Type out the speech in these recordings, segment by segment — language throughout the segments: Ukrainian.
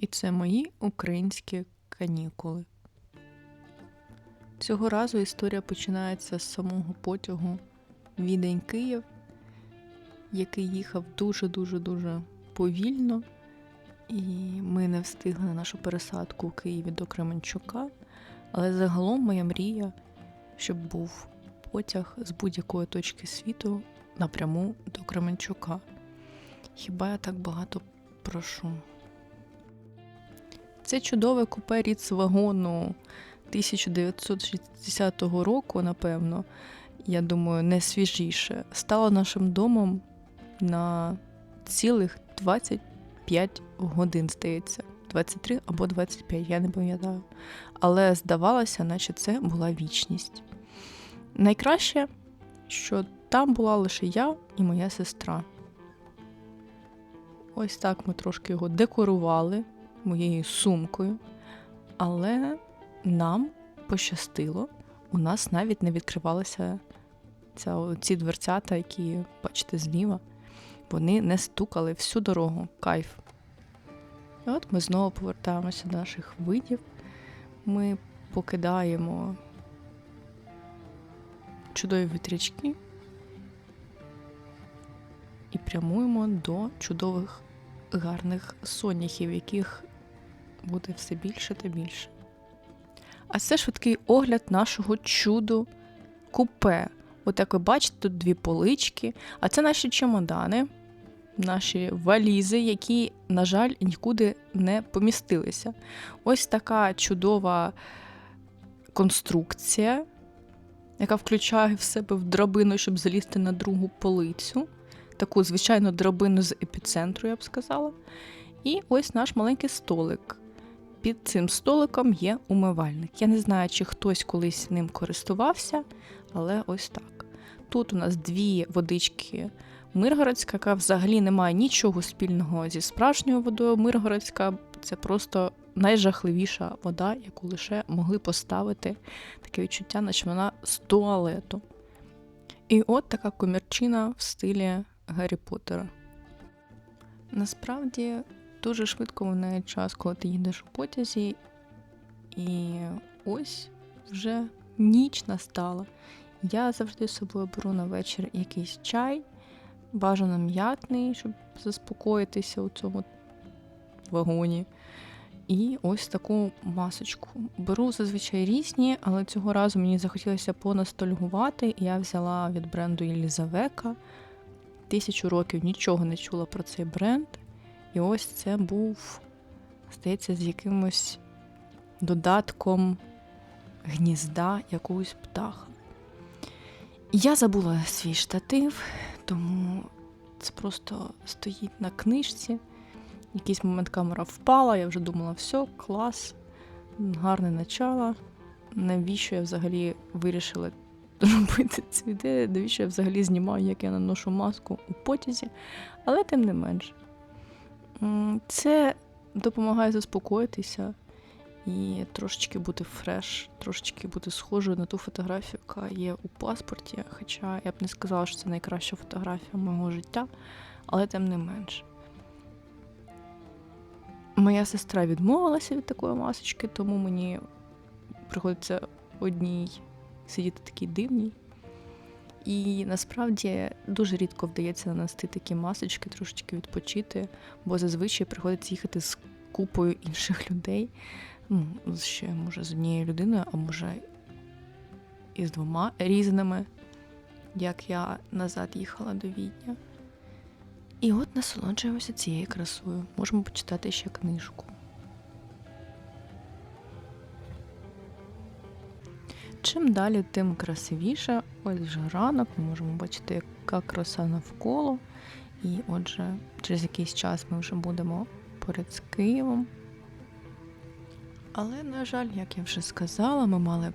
І це мої українські канікули. Цього разу історія починається з самого потягу Відень Київ, який їхав дуже-дуже дуже повільно, і ми не встигли на нашу пересадку у Києві до Кременчука. Але загалом моя мрія, щоб був потяг з будь-якої точки світу напряму до Кременчука. Хіба я так багато прошу? Це чудове купе Ріц вагону 1960 року, напевно, я думаю, не свіжіше, стало нашим домом на цілих 25 годин, здається. 23 або 25, я не пам'ятаю. Але здавалося, наче це була вічність. Найкраще, що там була лише я і моя сестра. Ось так ми трошки його декорували моєю сумкою, але нам пощастило, у нас навіть не відкривалися ця, ці дверцята, які бачите зліва. Вони не стукали всю дорогу. Кайф. І от ми знову повертаємося до наших видів. Ми покидаємо чудові вітрячки і прямуємо до чудових гарних соняхів, яких буде все більше та більше. А це швидкий огляд нашого чуду купе. От як ви бачите, тут дві полички, а це наші чемодани, наші валізи, які, на жаль, нікуди не помістилися. Ось така чудова конструкція, яка включає в себе в драбину, щоб залізти на другу полицю. Таку, звичайно, драбину з епіцентру, я б сказала. І ось наш маленький столик. Під цим столиком є умивальник. Я не знаю, чи хтось колись ним користувався, але ось так. Тут у нас дві водички Миргородська, яка взагалі не має нічого спільного зі справжньою водою. Миргородська це просто найжахливіша вода, яку лише могли поставити таке відчуття, наче вона з туалету. І от така комірчина в стилі Гаррі Поттера. Насправді дуже швидко минає час, коли ти їдеш у потязі, і ось вже ніч настала. Я завжди з собою беру на вечір якийсь чай, бажано м'ятний, щоб заспокоїтися у цьому вагоні. І ось таку масочку. Беру зазвичай різні, але цього разу мені захотілося поностальгувати. і Я взяла від бренду Єлізавека. Тисячу років нічого не чула про цей бренд. І ось це був, здається, з якимось додатком гнізда якогось птаха. Я забула свій штатив, тому це просто стоїть на книжці. Якийсь момент камера впала, я вже думала, все, клас, гарне начало. Навіщо я взагалі вирішила робити цю ідею, навіщо я взагалі знімаю, як я наношу маску у потязі, але тим не менш. Це допомагає заспокоїтися і трошечки бути фреш, трошечки бути схожою на ту фотографію, яка є у паспорті. Хоча я б не сказала, що це найкраща фотографія мого життя, але тим не менш. Моя сестра відмовилася від такої масочки, тому мені приходиться одній сидіти такій дивній. І насправді дуже рідко вдається нанести такі масочки, трошечки відпочити, бо зазвичай приходиться їхати з купою інших людей. Ну, ще, може, з однією людиною, а може і з двома різними, як я назад їхала до Відня. І от насолоджуємося цією красою. Можемо почитати ще книжку. Чим далі, тим красивіше. Ось вже ранок, ми можемо бачити, яка краса навколо. І отже, через якийсь час ми вже будемо поряд з Києвом. Але, на жаль, як я вже сказала, ми мали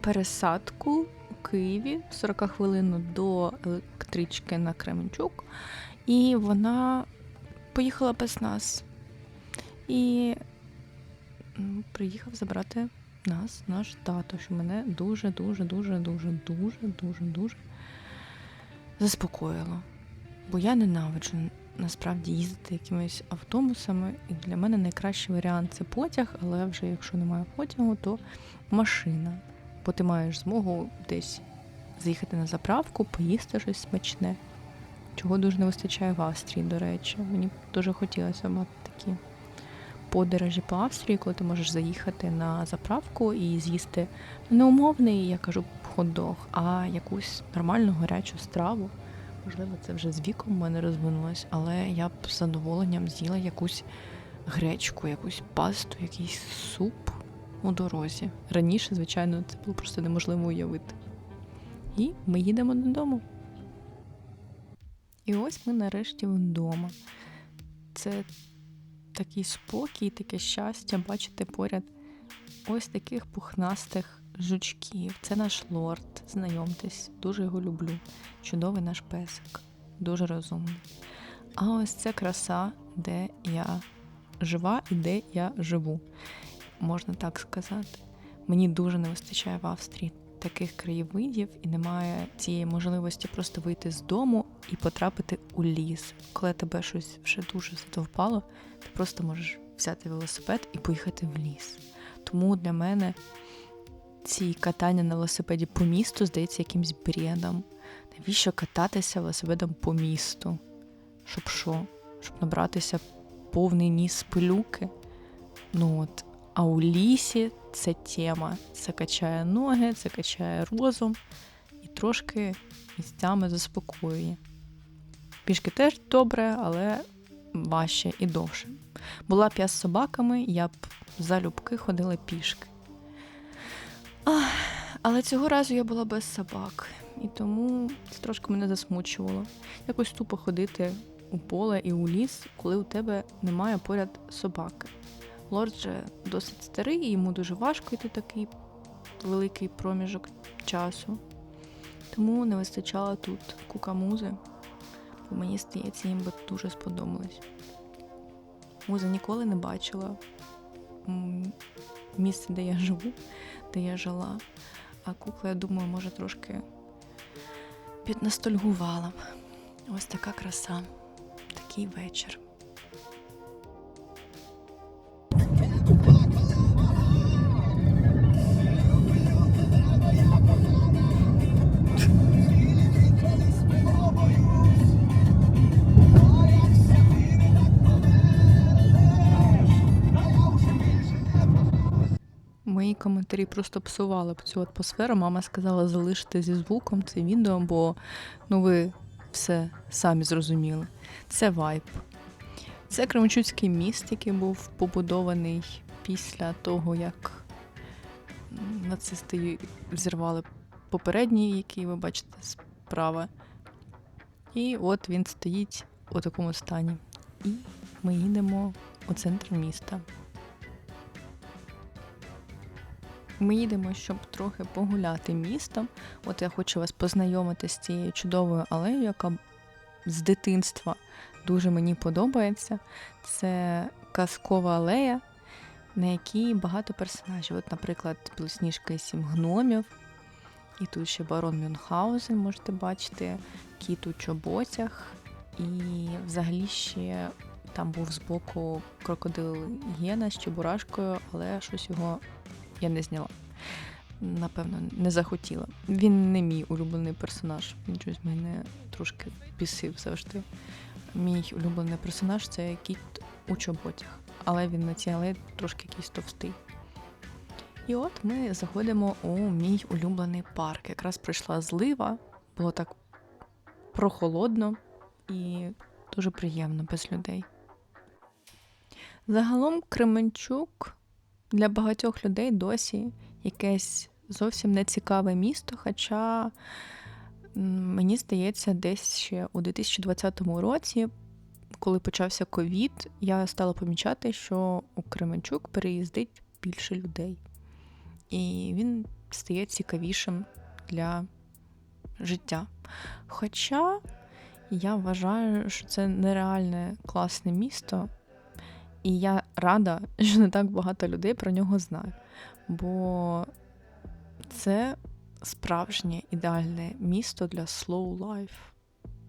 пересадку у Києві 40 хвилин до електрички на Кременчук, і вона поїхала без нас. І приїхав забрати нас, наш тато, що мене дуже, дуже, дуже, дуже, дуже, дуже, дуже заспокоїло. Бо я ненавиджу насправді їздити якимись автобусами. І для мене найкращий варіант це потяг, але вже якщо немає потягу, то машина. Бо ти маєш змогу десь заїхати на заправку, поїсти щось смачне. Чого дуже не вистачає в Австрії, до речі. Мені дуже хотілося мати такі подорожі по Австрії, коли ти можеш заїхати на заправку і з'їсти не умовний, я кажу, хот-дог, а якусь нормальну гарячу страву. Можливо, це вже з віком в мене розвинулось, але я б з задоволенням з'їла якусь гречку, якусь пасту, якийсь суп у дорозі. Раніше, звичайно, це було просто неможливо уявити. І ми їдемо додому. І ось ми нарешті вдома. Це такий спокій, таке щастя бачити поряд ось таких пухнастих жучків. Це наш лорд, знайомтесь, дуже його люблю. Чудовий наш песик, дуже розумний. А ось це краса, де я жива і де я живу, можна так сказати. Мені дуже не вистачає в Австрії таких краєвидів і немає цієї можливості просто вийти з дому і потрапити у ліс. Коли тебе щось вже дуже задовпало, ти просто можеш взяти велосипед і поїхати в ліс. Тому для мене ці катання на велосипеді по місту здається якимсь бредом. Навіщо кататися велосипедом по місту? Щоб що? Щоб набратися повний ніс пилюки? Ну от, а у лісі це тема. Це качає ноги, це качає розум і трошки місцями заспокоює. Пішки теж добре, але важче і довше. Була б я з собаками, я б залюбки ходила пішки. Ах, але цього разу я була без собак, і тому це трошки мене засмучувало. Якось тупо ходити у поле і у ліс, коли у тебе немає поряд собаки. Лорд же досить старий, і йому дуже важко йти такий великий проміжок часу. Тому не вистачало тут кукамузи, бо мені здається, їм би дуже сподобалось. Муза ніколи не бачила місце, де я живу, де я жила. А кукла, я думаю, може трошки піднастольгувала. Ось така краса, такий вечір. Коментарі просто псували б цю атмосферу. Мама сказала залишити зі звуком це відео, бо ну ви все самі зрозуміли. Це вайб. Це Кременчуцький міст, який був побудований після того, як нацисти взірвали попередній, який ви бачите справа. І от він стоїть у такому стані. І ми їдемо у центр міста. Ми їдемо, щоб трохи погуляти містом. От я хочу вас познайомити з цією чудовою алеєю, яка з дитинства дуже мені подобається. Це казкова алея, на якій багато персонажів. От, наприклад, Білосніжка і сім гномів. І тут ще барон Мюнхгаузен, можете бачити, кіт у чоботях. І взагалі ще там був збоку крокодил Єна з чебурашкою, але щось його я не зняла. Напевно, не захотіла. Він не мій улюблений персонаж. Він щось мене трошки бісив завжди. Мій улюблений персонаж це кіт у чоботях, але він на цій алеї трошки якийсь товстий. І от ми заходимо у мій улюблений парк. Якраз прийшла злива, було так прохолодно і дуже приємно без людей. Загалом Кременчук для багатьох людей досі якесь зовсім нецікаве місто, хоча мені здається, десь ще у 2020 році, коли почався ковід, я стала помічати, що у Кременчук переїздить більше людей. І він стає цікавішим для життя. Хоча я вважаю, що це нереальне класне місто, і я рада, що не так багато людей про нього знає. Бо це справжнє ідеальне місто для slow life.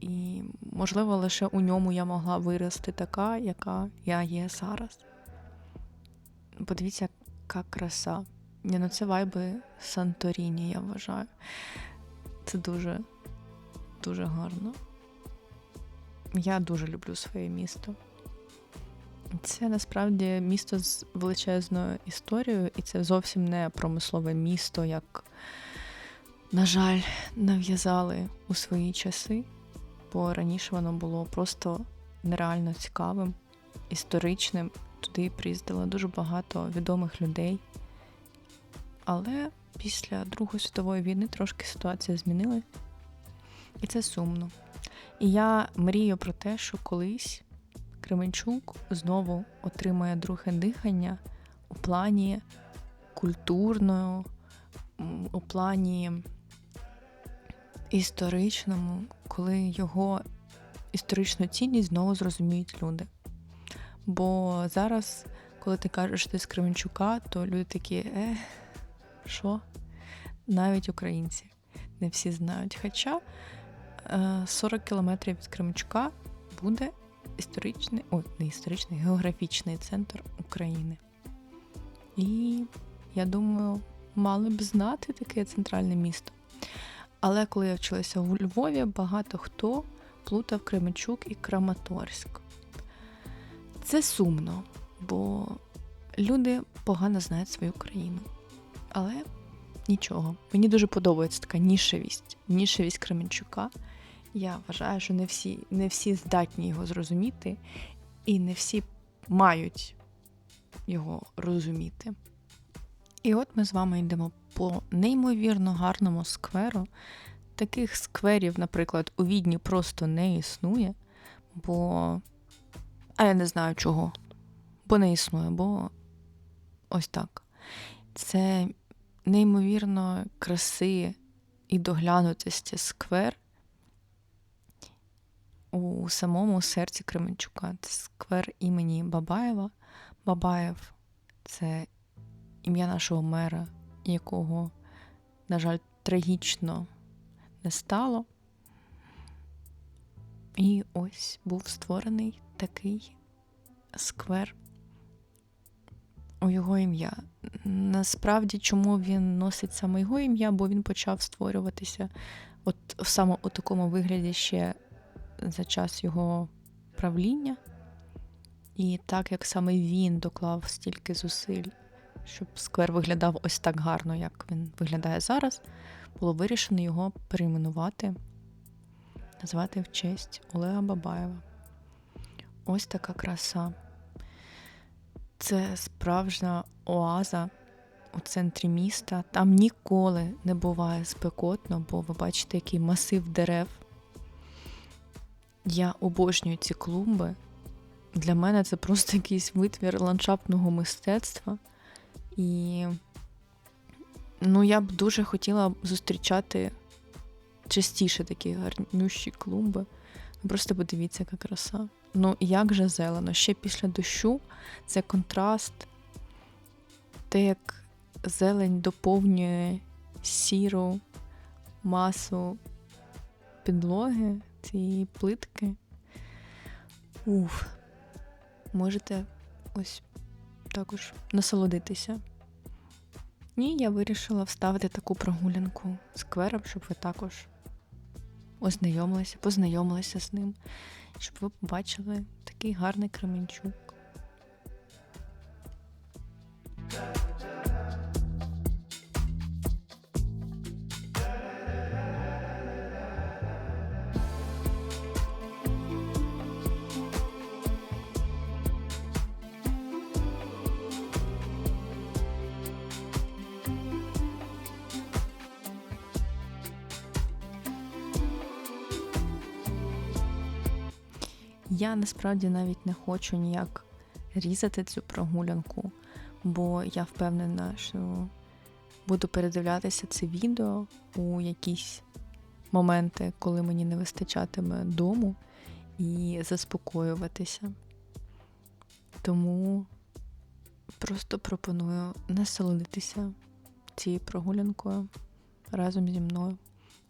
і, можливо, лише у ньому я могла вирости така, яка я є зараз. Подивіться, яка краса. Ні, ну це вайби Санторіні, я вважаю. Це дуже, дуже гарно. Я дуже люблю своє місто. Це насправді місто з величезною історією, і це зовсім не промислове місто, як, на жаль, нав'язали у свої часи, бо раніше воно було просто нереально цікавим, історичним. Туди приїздило дуже багато відомих людей. Але після Другої світової війни трошки ситуація змінилась, і це сумно. І я мрію про те, що колись Кременчук знову отримає друге дихання у плані культурному, у плані історичному, коли його історичну цінність знову зрозуміють люди. Бо зараз, коли ти кажеш, ти з Кременчука, то люди такі, е, що? Навіть українці не всі знають. Хоча е, 40 кілометрів від Кременчука буде історичний, ой, не історичний, географічний центр України. І я думаю, мали б знати таке центральне місто. Але коли я вчилася у Львові, багато хто плутав Кременчук і Краматорськ. Це сумно, бо люди погано знають свою країну. Але нічого. Мені дуже подобається така нішевість, нішевість Кременчука. Я вважаю, що не всі, не всі здатні його зрозуміти, і не всі мають його розуміти. І от ми з вами йдемо по неймовірно гарному скверу. Таких скверів, наприклад, у Відні просто не існує, бо. А я не знаю чого. Бо не існує, бо ось так. Це неймовірно краси і доглянутості сквер у самому серці Кременчука. Це сквер імені Бабаєва. Бабаєв це ім'я нашого мера, якого, на жаль, трагічно не стало. І ось був створений такий сквер у його ім'я. Насправді, чому він носить саме його ім'я, бо він почав створюватися от саме у такому вигляді ще за час його правління. І так як саме він доклав стільки зусиль, щоб сквер виглядав ось так гарно, як він виглядає зараз, було вирішено його перейменувати, назвати в честь Олега Бабаєва. Ось така краса. Це справжня оаза у центрі міста. Там ніколи не буває спекотно, бо ви бачите, який масив дерев. Я обожнюю ці клумби. Для мене це просто якийсь витвір ландшафтного мистецтва. І ну, я б дуже хотіла зустрічати частіше такі гарнющі клумби. Просто подивіться, яка краса. Ну, як же зелено. Ще після дощу це контраст, те, як зелень доповнює сіру масу підлоги, цієї плитки. Уф, можете ось також насолодитися. І я вирішила вставити таку прогулянку сквером, щоб ви також ознайомилися, познайомилися з ним, щоб ви побачили такий гарний Кременчук. Я насправді навіть не хочу ніяк різати цю прогулянку, бо я впевнена, що буду передивлятися це відео у якісь моменти, коли мені не вистачатиме дому, і заспокоюватися. Тому просто пропоную насолодитися цією прогулянкою разом зі мною,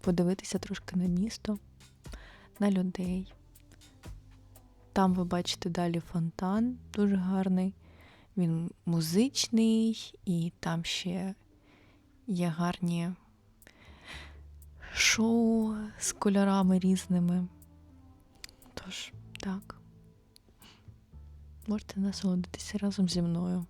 подивитися трошки на місто, на людей. Там ви бачите далі фонтан, дуже гарний. Він музичний, і там ще є гарні шоу з кольорами різними. Тож, так. Можете насолодитися разом зі мною.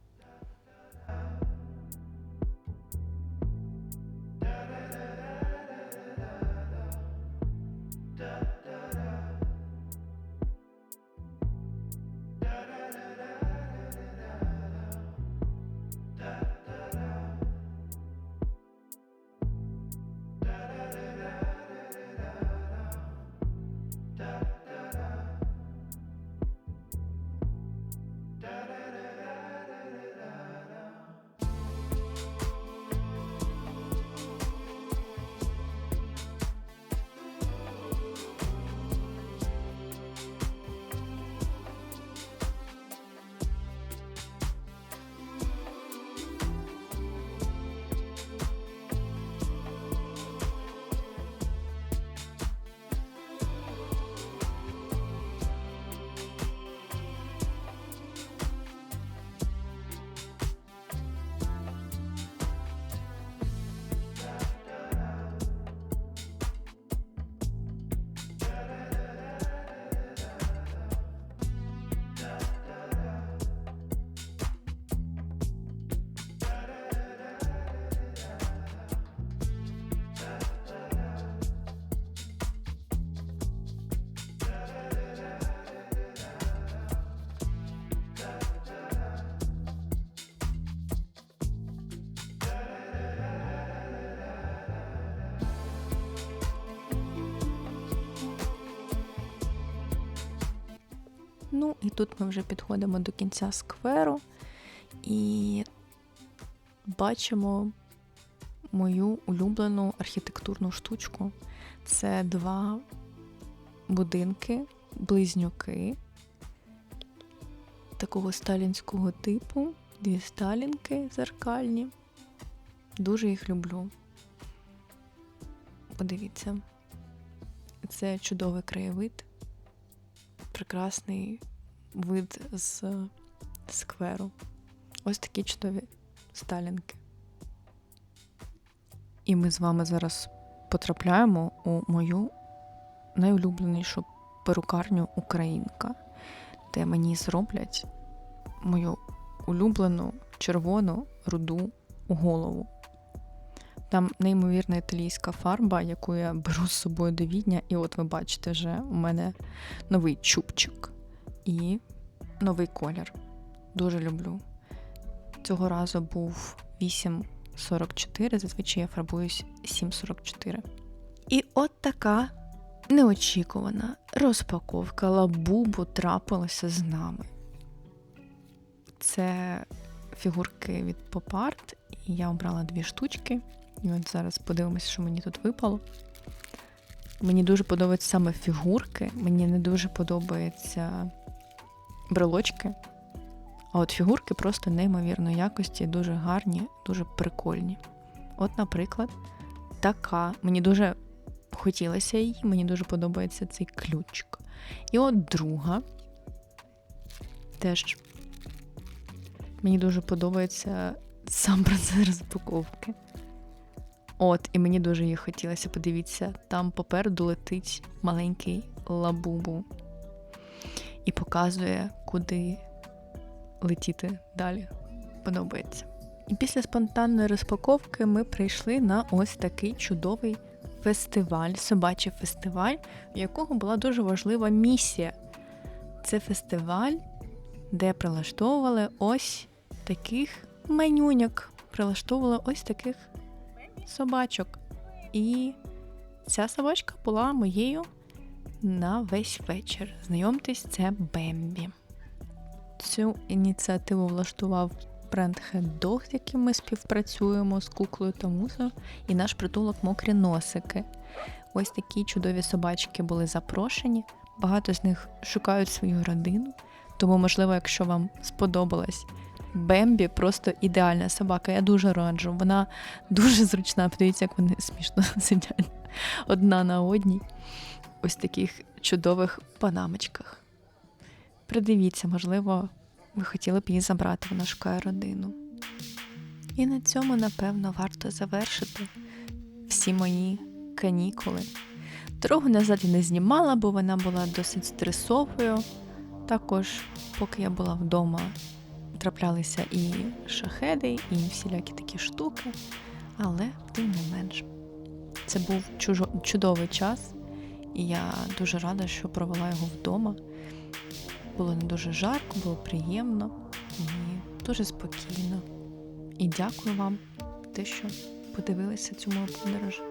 Ну, і тут ми вже підходимо до кінця скверу і бачимо мою улюблену архітектурну штучку. Це два будинки, близнюки такого сталінського типу, дві сталінки зеркальні. Дуже їх люблю. Подивіться, це чудовий краєвид прекрасний вид з скверу. Ось такі чудові сталінки. І ми з вами зараз потрапляємо у мою найулюбленішу перукарню Українка, де мені зроблять мою улюблену червону руду голову. Там неймовірна італійська фарба, яку я беру з собою до відня, і от ви бачите, вже у мене новий чубчик і новий колір. Дуже люблю. Цього разу був 8,44, зазвичай я фарбуюсь 7,44. І от така неочікувана розпаковка лабубу трапилася з нами. Це фігурки від Попарт, і я обрала дві штучки. І от зараз подивимося, що мені тут випало. Мені дуже подобаються саме фігурки, мені не дуже подобаються брелочки. А от фігурки просто неймовірної якості, дуже гарні, дуже прикольні. От, наприклад, така. Мені дуже хотілося її, мені дуже подобається цей ключик. І от друга. Теж мені дуже подобається сам процес розпаковки. От, і мені дуже її хотілося. Подивіться, там попереду летить маленький лабубу і показує, куди летіти далі. Подобається. І після спонтанної розпаковки ми прийшли на ось такий чудовий фестиваль, собачий фестиваль, у якого була дуже важлива місія. Це фестиваль, де прилаштовували ось таких менюняк. Прилаштовували ось таких собачок. І ця собачка була моєю на весь вечір. Знайомтесь, це Бембі. Цю ініціативу влаштував бренд Dog, з яким ми співпрацюємо з куклою та мусою, і наш притулок мокрі носики. Ось такі чудові собачки були запрошені. Багато з них шукають свою родину. Тому, можливо, якщо вам сподобалась Бембі, просто ідеальна собака. Я дуже раджу. Вона дуже зручна. Подивіться, як вони смішно сидять одна на одній. Ось таких чудових панамочках. Придивіться, можливо, ви хотіли б її забрати, вона шукає родину. І на цьому, напевно, варто завершити всі мої канікули. Дорогу назад я не знімала, бо вона була досить стресовою. Також, поки я була вдома, траплялися і шахеди, і всілякі такі штуки. Але, тим не менш, це був чудовий час, і я дуже рада, що провела його вдома. Було не дуже жарко, було приємно і дуже спокійно. І дякую вам, те, що подивилися цю мою подорож.